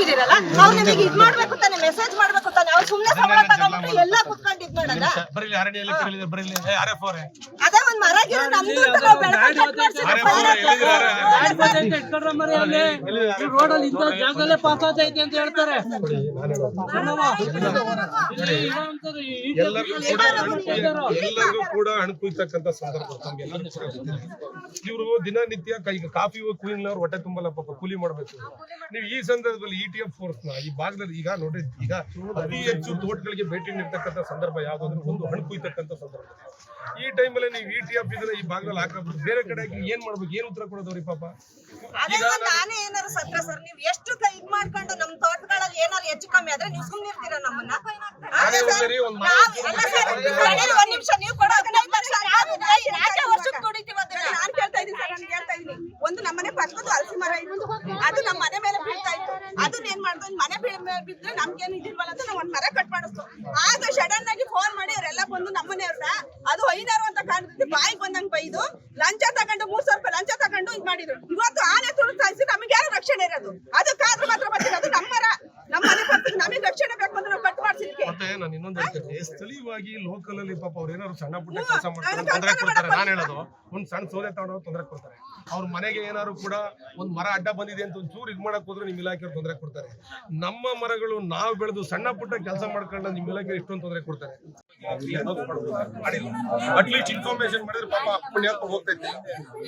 ಹಾಕಿದಿರಲ್ಲ ಅವ್ರು ನಿಮಗೆ ಇದ್ ಮಾಡ್ಬೇಕು ತಾನೆ ಮೆಸೇಜ್ ಮಾಡ್ಬೇಕು ತಾನೆ. ಅವ್ರು ಸುಮ್ನೆ ಸಂಬಳ ತಗೊಂಡ್ಬಿಟ್ಟು ಎಲ್ಲ ಕುತ್ಕೊಂಡು ಇದ್ ಮಾಡೋದ ಅವರೇ ಮರ ಗಿಡ ನಮ್ದು ಅಂತ ನಾವು. ಗಾಡಿ ಬಂದೈತೆ, ಇಟ್ಕೊಂಡ್ರೆ ಮರಿ ಅಲ್ಲಿ. ಇಂಥ ಜಾಗದಲ್ಲೇ ಪಾಸ್ ಆಗೈತೆ ಅಂತ ಹೇಳ್ತಾರೆ. ಎಲ್ಲರಿಗೂ ಕೂಡ ಎಲ್ಲರಿಗೂ ಕೂಡ ಹಣ್ಣು ಕುಯ್ತಕ್ಕಂತ ಸಂದರ್ಭ ತಮ್ಗೆಲ್ಲರಿಗೂ ಕೂಡ ಗೊತ್ತಿದೆ. ಇವರು ದಿನನಿತ್ಯ ಕೈ ಕಾಫಿ ಕುಯ್ನವ್ರು ಹೊಟ್ಟೆ ತುಂಬಲ್ಲ ಪಾಪ ಕೂಲಿ ಮಾಡ್ಬೇಕು. ನೀವು ಈ ಸಂದರ್ಭದಲ್ಲಿ ಇ ಟಿ ಎಫ್ ಫೋರ್ಸ್ನ ಈ ಭಾಗದಲ್ಲಿ ಈಗ ನೋಡಿ ಈಗ ಅತಿ ಹೆಚ್ಚು ತೋಟಗಳಿಗೆ ಭೇಟಿ ನೀಡ್ತಕ್ಕಂಥ ಸಂದರ್ಭ ಯಾವ್ದು ಅಂದ್ರೆ ಒಂದು ಹಣ್ಣು ಕುಯ್ತಕ್ಕಂಥ ಸಂದರ್ಭ. ಈ ಟೈಮಲ್ಲಿ ನೀವು ಇ ಟಿ ಎಫ್ ಇದನ್ನ ಈ ಭಾಗದಲ್ಲಿ ಹಾಕಬಹುದು ಬೇರೆ ಕಡೆ ಏನ್ ಮಾಡ್ಬೇಕು? ಏನ್ ಉತ್ತರ ಕೊಡೋದವ್ರಿ ಪಾಪ? ಅದೇ ನಾನೇ ಏನಾರು ಸತ್ರ ಸರ್ ನೀವು ಎಷ್ಟು ಕೈ ಇದ್ ಮಾಡ್ಕೊಂಡು ನಮ್ ತೋಟಗಳಲ್ಲಿ ಏನಾದ್ರು ಹೆಚ್ಚು ಕಮ್ಮಿ ಆದ್ರೆ ನೀವು ಸುಮ್ನೆ ಇರ್ತೀರಾ ನಮ್ಮನ್ನ? ಅದೇ ಸರ್, ಒಂದ್ಸರಿ ಒಂದ್ ಮರ ನಾವ್- ಅಲ್ಲ ಸರ್, ತಡೀರಿ ಒಂದ್ ನಿಮಿಷ ನೀವು ಕೊಡೋ ಹದಿನೈದು ಲಕ್ಷ ನಾವು ಯಾಕೆ ವರ್ಷಕ್ಕೆ ದುಡಿತೀವಿ ಅದನ್ನ? ನಾನ್ ಕೇಳ್ತಾ ಇದೀನಿ ಸರ್ ನಾನು ಕೇಳ್ತಾ ಇದೀನಿ ಒಂದು ನಮ್ಮನೆ ಪಕ್ಕದ ಹಲಸಿ ಮರ ಇತ್ತು. ಅದು ನಮ್ಮ ಮನೆ ಮೇಲೆ ಬೀಳ್ತಾ ಇತ್ತು. ಅದನ್ನ ಏನ್ ಮಾಡ್ದು? ಮನೆ ಬೀಳ್ ಮೇಲೆ ಬಿದ್ರೆ ನಮ್ಗೇನು ಇದಿಲ್ವಲ್ಲ ಅಂತ ನಾವು ಒಂದ್ ಮರ ಕಟ್ ಮಾಡಿಸ್ತು. ಆಗ ಸಡನ್ ಆಗಿ ಫೋನ್ ಮಾಡಿ ಅವರೆಲ್ಲ ಬಂದು ಅದು ಅಂತ ಬಂದಂಗ ಬೈದು, ಲಂಚ ತಗೊಂಡು ಮೂರ್ ಸಾವಿರ ರೂಪಾಯಿ ಲಂಚ ತಗೊಂಡು ಇದ್ ಮಾಡಿದ್ರು. ಇವತ್ತು ಆನೆ ತುಳು ಸಾಯಿಸಿ ನಮ್ಗೆ ಯಾರು ರಕ್ಷಣೆ ಇರೋದು? ಅದಕ್ಕಾದ್ರೂ ಮಾತ್ರ ಬರ್ತೀನಿ ಅದು ನಮ್ಮ ಮರ ನಮ್ಮ ಮನೆ ಬರ್ತೀನಿ ನಮಗೆ ರಕ್ಷಣೆ ಬೇಕು ಅಂದ್ರೆ ನಾವು ಕಟ್ ಮಾಡ್ಸಿದ್ಕೆ ಮತ್ತೆ ನಾನು ಇನ್ನೊಂದು ಹೇಳ್ತೀನಿ. ಸ್ಥಳೀಯವಾಗಿ ಲೋಕಲ್ ಅಲ್ಲಿ ಪಾಪ ಅವ್ರು ಏನಾದ್ರು ಸಣ್ಣ ಪುಟ್ಟ ಕೆಲಸ ಮಾಡ್ತಾರೆ ತೊಂದರೆ ಕೊಡ್ತಾರೆ ನಾನು ಹೇಳೋದು. ಒಂದ್ ಸಣ್ಣ ಸೌದೆ ತಗೊಂಡವ್ರು ತೊಂದರೆ ಕೊಡ್ತಾರೆ. ಅವ್ರ ಮನೆಗೆ ಏನಾದ್ರು ಕೂಡ ಒಂದ್ ಮರ ಅಡ್ಡ ಬಂದಿದೆ ಅಂತ ಒಂದ್ ಚೂರು ಇದ್ ಮಾಡಕ್ ಹೋದ್ರೆ ನಿಮ್ ಇಲಾಖೆಯವ್ರು ತೊಂದರೆ ಕೊಡ್ತಾರೆ. ನಮ್ಮ ಮರಗಳು ನಾವು ಬೆಳೆದು ಸಣ್ಣ ಪುಟ್ಟ ಕೆಲಸ ಮಾಡ್ಕೊಂಡು ನಿಮ್ ಇಲಾಖೆ ಇಷ್ಟೊಂದು ತೊಂದರೆ ಕೊಡ್ತಾರೆ. ಅಟ್ಲೀಸ್ಟ್ ಇನ್ಫಾರ್ಮೇಶನ್ ಮಾಡಿದ್ರೆ ಪಾಪ ಅಪ್ಪಣ್ಯ ಹೋಗ್ತೈತೆ.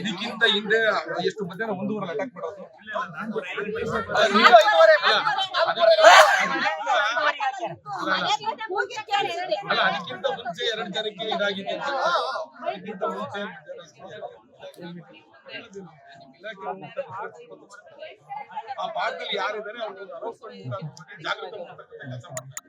ಇದಕ್ಕಿಂತ ಹಿಂದೆ ಎಷ್ಟು ಮಧ್ಯಾಹ್ನ ಒಂದೂವರೆ ಅಟ್ಯಾಕ್ ಮಾಡೋದು. ಅಲ್ಲ ಅದಕ್ಕಿಂತ ಮುಂಚೆ ಎರಡು ಜನಕ್ಕೆ ಇದಾಗಿದೆ ಅದಕ್ಕಿಂತ ಮುಂಚೆ ಆ ಭಾಗದಲ್ಲಿ ಯಾರಿದ್ದಾರೆ ಅವ್ರನ್ನ ಅರೌಸ್ ಮಾಡಿ ಜಾಗೃತ ಕೆಲಸ ಮಾಡ್ತಾರೆ